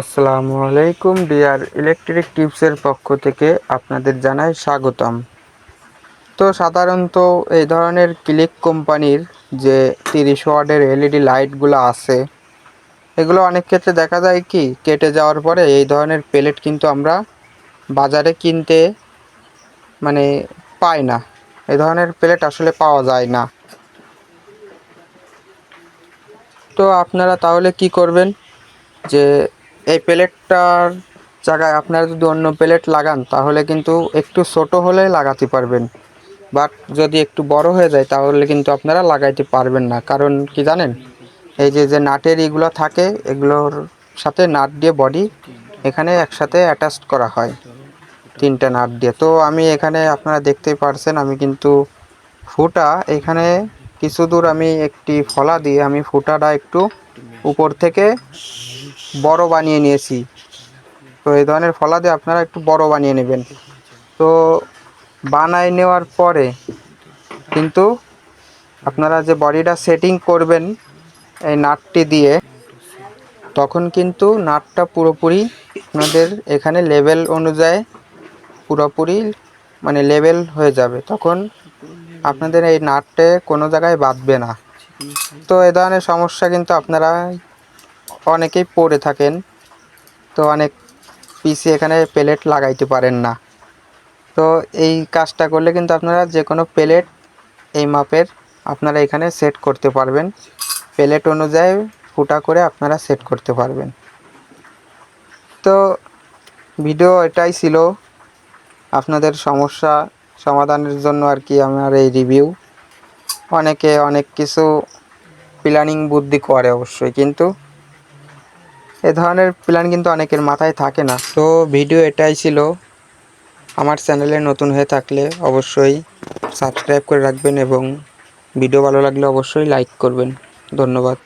আসসালামু আলাইকুম, deer electric টিপসের পক্ষ থেকে আপনাদের জানাই স্বাগতম। তো সাধারণত এই ধরনের ক্লিক কোম্পানির যে তিরিশ ওয়ার্ডের এলইডি লাইটগুলো আছে, এগুলো অনেক ক্ষেত্রে দেখা যায় কি, কেটে যাওয়ার পরে এই ধরনের প্লেট কিন্তু আমরা বাজারে কিনতে মানে পাই না। এই ধরনের প্লেট আসলে পাওয়া যায় না। তো আপনারা তাহলে কি করবেন? যে এই প্লেটটার জায়গায় আপনারা যদি অন্য প্লেট লাগান, তাহলে কিন্তু একটু ছোট হলে লাগাতে পারবেন। বাট যদি একটু বড় হয়ে যায়, তাহলে কিন্তু আপনারা লাগাইতে পারবেন না। কারণ কি জানেন? এই যে যে নাটের এগুলো থাকে, এগুলোর সাথে নাট দিয়ে বডি এখানে একসাথে অ্যাটাচ করা হয়, তিনটা নাট দিয়ে। তো আমি এখানে আপনারা দেখতেই পারছেন, আমি কিন্তু ফুটা। এখানে কিছু দূর আমি একটি ফলা দিয়ে আমি ফুটাটা একটু উপর থেকে বড় বানিয়ে নিয়েছি। তো এই ধরনের ফলা দিয়ে আপনারা একটু বড় বানিয়ে নেবেন। তো বানাই নেওয়ার পরে কিন্তু আপনারা যে বডিটা সেটিং করবেন এই নাটটি দিয়ে, তখন কিন্তু নাটটা পুরোপুরি আপনাদের এখানে লেভেল অনুযায়ী পুরোপুরি মানে লেভেল হয়ে যাবে। তখন আপনাদের এই নাটটে কোনো জায়গায় বাঁধবে না। তো এ ধরনের সমস্যা কিন্তু আপনারা অনেকেই পড়ে থাকেন। তো অনেক পিসি এখানে প্লেট লাগাইতে পারেন না। তো এই কাজটা করলে কিন্তু আপনারা যে কোনো প্লেট এই মাপের আপনারা এখানে সেট করতে পারবেন। প্লেট অনুযায়ী ফুটা করে আপনারা সেট করতে পারবেন। তো ভিডিও এটাই ছিল। আপনাদের সমস্যা সমাধানের জন্য আর কি আমার এই রিভিউ অনেকে অনেক কিছু প্ল্যানিং বুদ্ধি করে অবশ্যই, কিন্তু এ ধরনের প্ল্যান কিন্তু অনেকের মাথায় থাকে না। তো ভিডিও এটাই ছিল। আমার চ্যানেলে নতুন হয়ে থাকলে অবশ্যই সাবস্ক্রাইব করে রাখবেন এবং ভিডিও ভালো লাগলে অবশ্যই লাইক করবেন। ধন্যবাদ।